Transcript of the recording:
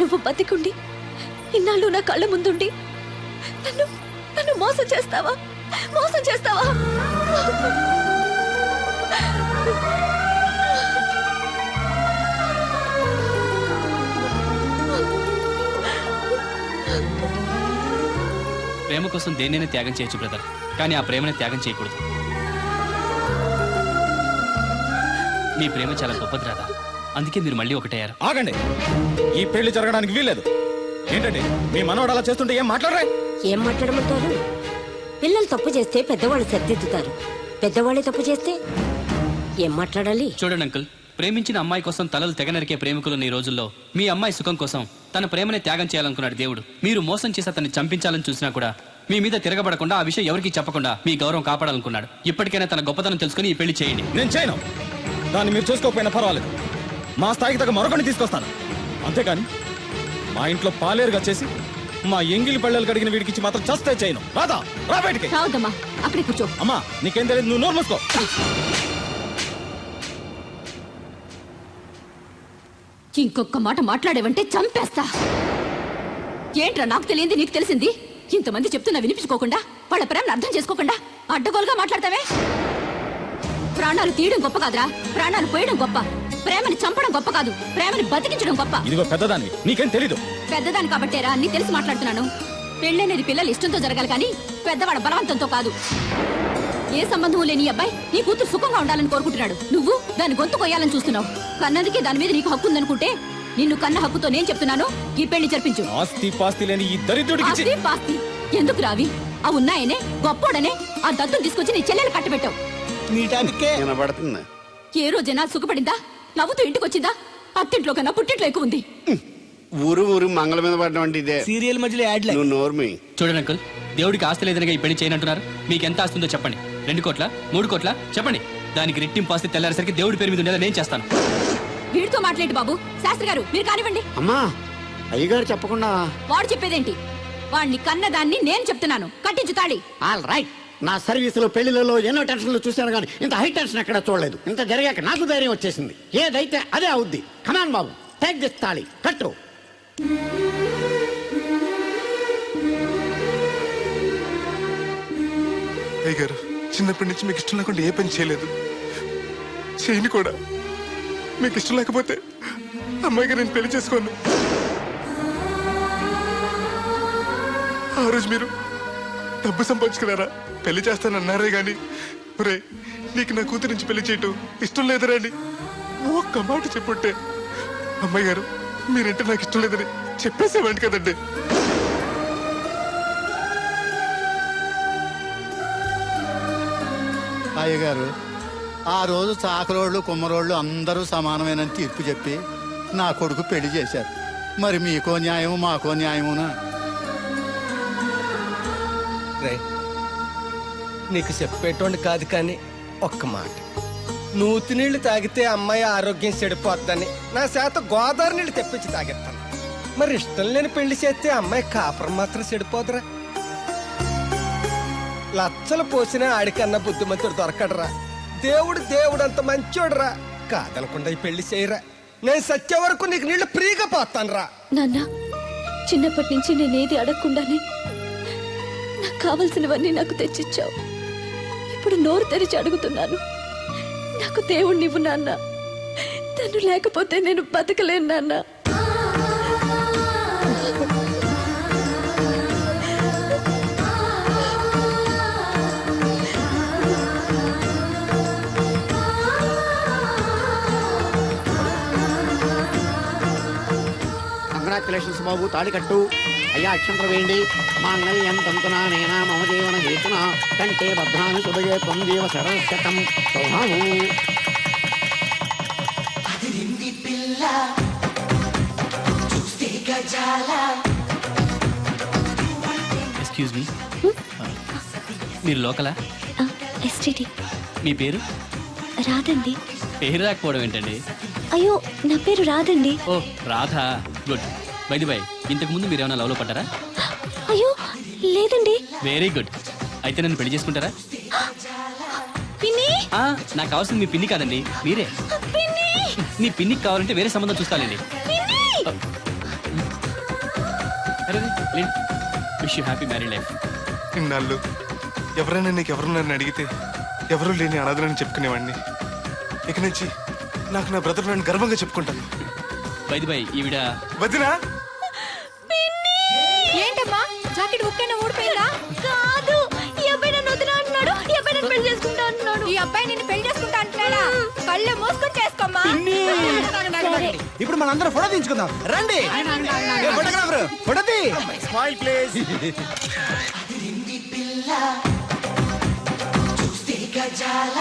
నువ్వు బతికుండి ఇన్నాళ్ళు నా కళ్ళ ముందుండి నన్ను నన్ను మోసం చేస్తావా? మోసం చేస్తావా? ప్రేమ కోసం దేన్నైనా త్యాగం చేయొచ్చు బ్రదర్. కానీ ఆ ప్రేమని త్యాగం చేయకూడదు. నీ ప్రేమ చాలా గొప్పది రాదా అందుకే మీరు మళ్ళీ ఒకటయ్యారు. ఆగండి. ఈ పెళ్ళి జరగడానికి వీల్లేదు. ఏంటండి? మీ మనవడు అలా చేస్తుంటే ఏం మాట్లాడరా? ఏం మాట్లాడమంటారు? పిల్లలు తప్పు చేస్తే పెద్దవాళ్ళు సర్దిద్దుతారు. పెద్దవాళ్ళే తప్పు చేస్తే ఏం మాట్లాడాలి? చూడండి అంకుల్ ప్రేమించిన అమ్మాయి కోసం తలలు తెగనరికే ప్రేమికులు ఈ రోజుల్లో మీ అమ్మాయి సుఖం కోసం తన ప్రేమని త్యాగం చేయాలనుకున్నాడు దేవుడు. మీరు మోసం చేసి అతన్ని చంపించాలని చూసినా కూడా మీ మీద తిరగబడకుండా ఆ విషయం ఎవరికీ చెప్పకుండా మీ గౌరవం కాపాడాలనుకున్నాడు. ఇప్పటికైనా తన గొప్పతనం తెలుసుకుని ఈ పెళ్ళి చేయండి. నేను చేయను. దాన్ని మీరు చూసుకోకపోయినా పర్వాలేదు. మా స్థాయికి తగ్గ మరొకటి తీసుకొస్తాను. అంతేకాని మా ఇంట్లో పాలేరుగా చేసి మా ఎంగిలి పళ్ళలు కడిగిన వీడికిచ్చి మాత్రం చస్తే చేయను. రాదా రా బయటికి. రావద్దమ్మా అక్కడే కూర్చో. అమ్మా నీకేం తెలియదు నువ్వు నోరు మూసుకో. ఇంకొక మాట మాట్లాడేవంటే చంపేస్తా. ఏంట్రా నాకు తెలియంది నీకు తెలిసింది? ఇంతమంది చెప్తున్నా వినిపించుకోకుండా వాళ్ళ ప్రేమను అర్థం చేసుకోకుండా అడ్డగోలుగా మాట్లాడతావే? ప్రాణాలు తీయడం గొప్ప కాదురా ప్రాణాలు పోయడం గొప్ప. ప్రేమని చంపడం గొప్ప కాదు. ప్రేమని బతికించడం గొప్ప. ఇదిగో పెద్దదాన్ని నీకేం తెలీదు. పెద్దదాని కాబట్టేరా అన్ని తెలిసి మాట్లాడుతున్నాను. పెళ్ళనేది పిల్లలు ఇష్టంతో జరగాలి కానీ పెద్దవాడ బలవంతంతో కాదు. ఏ సంబంధం లేని అబ్బాయి నీ కూతురు సుఖంగా ఉండాలని కోరుకుంటున్నాడు. నువ్వు దాని గొంతు కొయ్యాలని చూస్తున్నావు. కన్నదికే దాని మీద నీకు హక్కు ఉందనుకుంటే నిన్ను కన్న హక్కుతో నేను చెప్తున్నాను. ఈ పెళ్ళి జరిపించు. ఆస్తి పాస్తి లేని ఈ దరిద్రుడికి ఆస్తి పాస్తి. ఎందుకు రావి? ఆ ఉన్నాయనే గొప్పోడనే ఆ దత్తుని తీసుకొచ్చి నీ చెల్లెలు కట్టబెట్టావు. వినబడుతుంది. ఏ రోజైనా సుఖపడిందా? నవ్వుతూ ఇంటికి వచ్చిందా? అత్తింట్లో కన్నా పుట్టింట్లో ఎక్కువ ఉంది. ఊరు ఊరు మంగళ మీద పడడం అంటే ఇదే. సీరియల్ మధ్యలో యాడ్లే నువ్వు నోర్మి. చూడండి అంకుల్ దేవుడికి ఆస్తి లేదనగా ఈ పెళ్ళి చేయనంటున్నారు. మీకు ఎంత ఆస్తుందో చెప్పండి. రెండు కోట్ల? మూడు కోట్ల? చెప్పండి. దానికి రెట్టింపు ఆస్తి తెల్లారేసరికి దేవుడి పేరు మీద ఉండేలా నేను చేస్తాను. వీడితో మాట్లాడి బాబు. శాస్త్రి గారు మీరు కానివ్వండి. అమ్మా అయ్యగారు చెప్పకుండా. వాడు చెప్పేదేంటి? వాడిని కన్నదాన్ని నేను చెప్తున్నాను. కట్టించు తాళి. All right. నా సర్వీసులో పెళ్ళిలలో ఎన్నో టెన్షన్లు చూశాను కానీ ఇంత హై టెన్షన్ ఎక్కడ చూడలేదు. ఇంత జరిగాక నాకు ధైర్యం వచ్చేసింది. ఏదైతే అదే అవుద్ది. కమాన్ బాబు. టేక్ దిస్ తాళి కట్టు. గారు చిన్నప్పటి నుంచి మీకు ఇష్టం లేకుండా ఏ పని చేయలేదు. చేయని కూడా. మీకు ఇష్టం లేకపోతే అమ్మాయి గారు నేను పెళ్ళి చేసుకోను. ఆ రోజు మీరు డబ్బు సంపాదించుకున్నారా? పెళ్ళి చేస్తానన్నారే గాని ఒరే నీకు నా కూతురు నుంచి పెళ్ళి చేయటం ఇష్టం లేదురా అని ఒక్క మాట చెప్పుంటే అమ్మాయి గారు మీరంటే నాకు ఇష్టం లేదని చెప్పేసేవాడి కదండి. అయ్యగారు ఆ రోజు చాకరోళ్ళు కుమ్మరోళ్ళు అందరూ సమానమైన తీర్పు చెప్పి నా కొడుకు పెళ్ళి చేశారు. మరి మీకో న్యాయము మాకో న్యాయమునా? రే నీకు చెప్పేటోండి కాదు కానీ ఒక్క మాట. నూతి నీళ్ళు తాగితే అమ్మాయి ఆరోగ్యం చెడిపోద్దని నా చేత గోదావరి నీళ్ళు తెప్పించి తాగిస్తాను. మరి ఇష్టం లేని పెళ్ళి చేస్తే అమ్మాయి కాపురం మాత్రం చెడిపోదురా. లచ్చలు పోసినా ఆడికన్నా బుద్ధిమంతుడు దొరకడరా. దేవుడు దేవుడు అంత మంచోడురా. కాదనకుండా ఈ పెళ్ళి చేయరా. నేను సత్య వరకు నీకు నీళ్ళు ఫ్రీగా పోతాను రా నాన్న చిన్నప్పటి నుంచి నేనేది అడగకుండానే నాకు కావలసినవన్నీ నాకు తెచ్చిచ్చావు. ఇప్పుడు నోరు తెరిచి అడుగుతున్నాను. నాకు దేవుణ్ణి ఇవ్వు నాన్న. తను లేకపోతే నేను బతకలేను నాన్న. కంగ్రాచులేషన్స్ బాబు తాళి కట్టు అయ్యా అక్షంతలు వేయండి. మాంగళ్యం తంతునా నేనా మమ జీవన హేతున కంటే భద్రాన్ని శుభయే త్వం జీవ శరశతం సౌభాము ఎక్స్క్యూజ్ మీ మీరు లోకలా? ఎస్టీడీ మీ పేరు? రాదండి పేరు రాకపోవడం ఏంటండి? అయ్యో నా పేరు రాదండి ఓ Radha. Good. By the by ఇంతకు ముందు మీరు ఏమైనా లవ్లో పడ్డారా? అయ్యో లేదండి. వెరీ గుడ్ అయితే నన్ను పెళ్ళి చేసుకుంటారా? పిన్ని? ఆ, నాకు కావాల్సింది మీ పిన్ని కాదండి మీరే. పిన్ని! నీ పిన్నికి కావాలంటే వేరే సంబంధం చూస్తానండి. పిన్ని! Wish you happy married life ఇన్నాళ్ళు ఎవరైనా నీకు ఎవరున్నారని అడిగితే ఎవరు లేని అనాథనని చెప్పుకునేవాడిని. ఇక నుంచి నాకు నా బ్రదర్ నన్ను గర్వంగా చెప్పుకుంటాను. బైది బై ఈవిడ వదినా! జాకెట్ ఉక్కైనా ఊడిపోయిందా కాదు. ఈ అబ్బాయి నన్ను వదిన అంటున్నాడు ఈ అబ్బాయి నన్ను పెళ్ళి చేసుకుంటా అంటున్నాడు ఈ అబ్బాయి నిన్ను పెళ్ళి చేసుకుంటా అంటున్నాడా కళ్ళు మూసుకొని చేసుకోమ్మా ఇప్పుడు మనందరం ఫోటో తీయించుకుందాం. రండి. ఫోటోగ్రాఫర్? ఫోటో తీ. Smile please. గజాల.